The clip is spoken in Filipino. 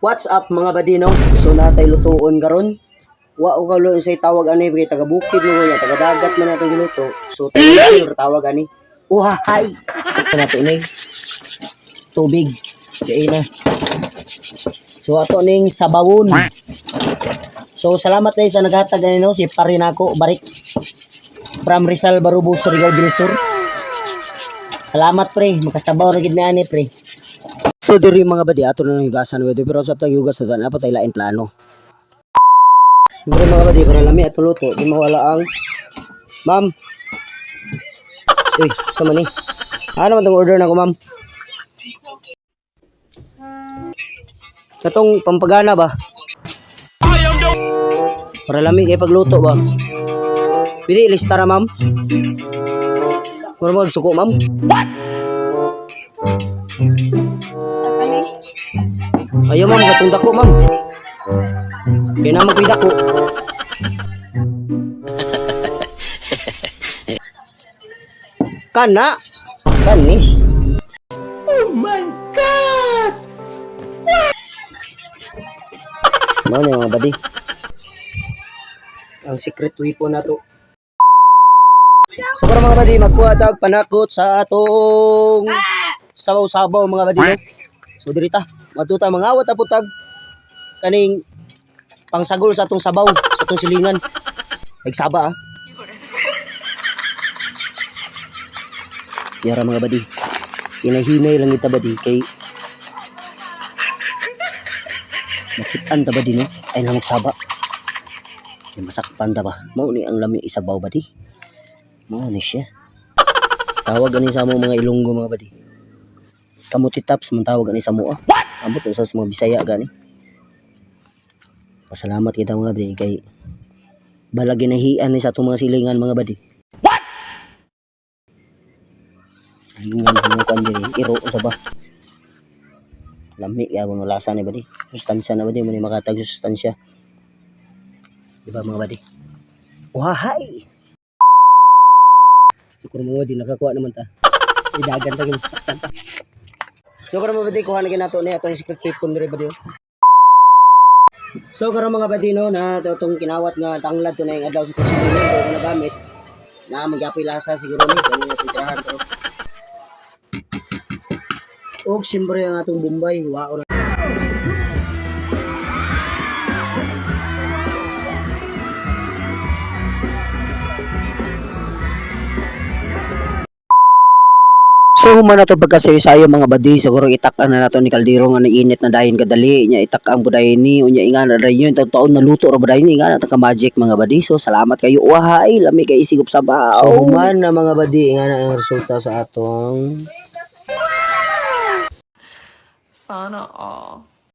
What's up mga badino? So natay lutuon karon. Wa o kaulo say tawag ani kay taga bukid mo ya, taga dagat man nato giluto. So tayo tawag ani. Uhahay. Ito nato ini. Tubig. Kaya na. So ato ning sabawon. So salamat tayo sa naghatag ani no si Parinako Barik from Rizal Barubo Surigao del Sur. Salamat pre, makasabaw na gid mi ani pre. So diri mga badi ato na higasan wedo pero sa tang hugas na dapat tay lain plano. Siyempre mga badi para lami ato luto di mawala ang Ma'am. Uy, sa man ni? Ano man tong order na ko, ma'am? Katong pampagana ba? Para lami kay pagluto ba? Pili lista ra, ma'am. Para magsuko, ma'am. Ayaw ma'am, katong dako ma'am. Kaya naman ko'y dako. Kana? Kani? Oh my God! Ano na mga badi? Ang secret weapon na to. So para mga badi, magkuha tag panakot sa atong sabaw-sabaw mga badi. no? So dirita, matuta mga awat aputag kaning pangsagol sa atong sabaw, sa atong silingan. Nagsaba ah. Yara mga badi. Hinahinay lang kita badi kay Masitan ta badi no? Ay na magsaba. Kay masakpan ta ba? Mao ni ang lami isabaw badi. Mao ni siya. Tawag ani sa among mga Ilonggo mga badi. Kamuti taps man tawag ani sa mua. Ambot sa mga Bisaya gani. Pasalamat kita mga badi kay balag ginahian ni sa atong mga silingan mga badi. What? Silingan mo kan diri iro sa ba. Lami kaya mo lasa ni badi. Sustansya na badi mo ni makatag sustansya. Di ba mga badi? Wahay! Siguro mo di nakakuha naman ta. Idagan ta sa saktan ta. So karon mga badi kuha na ginato ni atong secret weapon diri badi. oh. So karon mga badi no na itong kinawat nga tanglad to na yung adlaw sa kusilin ko nagamit na magyapoy lasa siguro ni kung atong tirahan to. Og siyempre ang atong Bombay, wao So human na to pagkasayo-sayo mga badi. Siguro itak na nato ni kaldero nga init na dayon kadali. Nya itak ang buday ni unya inga na dayon. Taon taon naluto ra buday ni inga na. Ka magic mga badi. So salamat kayo. Wahay lami kay isigop sa bao. So human na mga badi. Inga na ang resulta sa atong Sana all.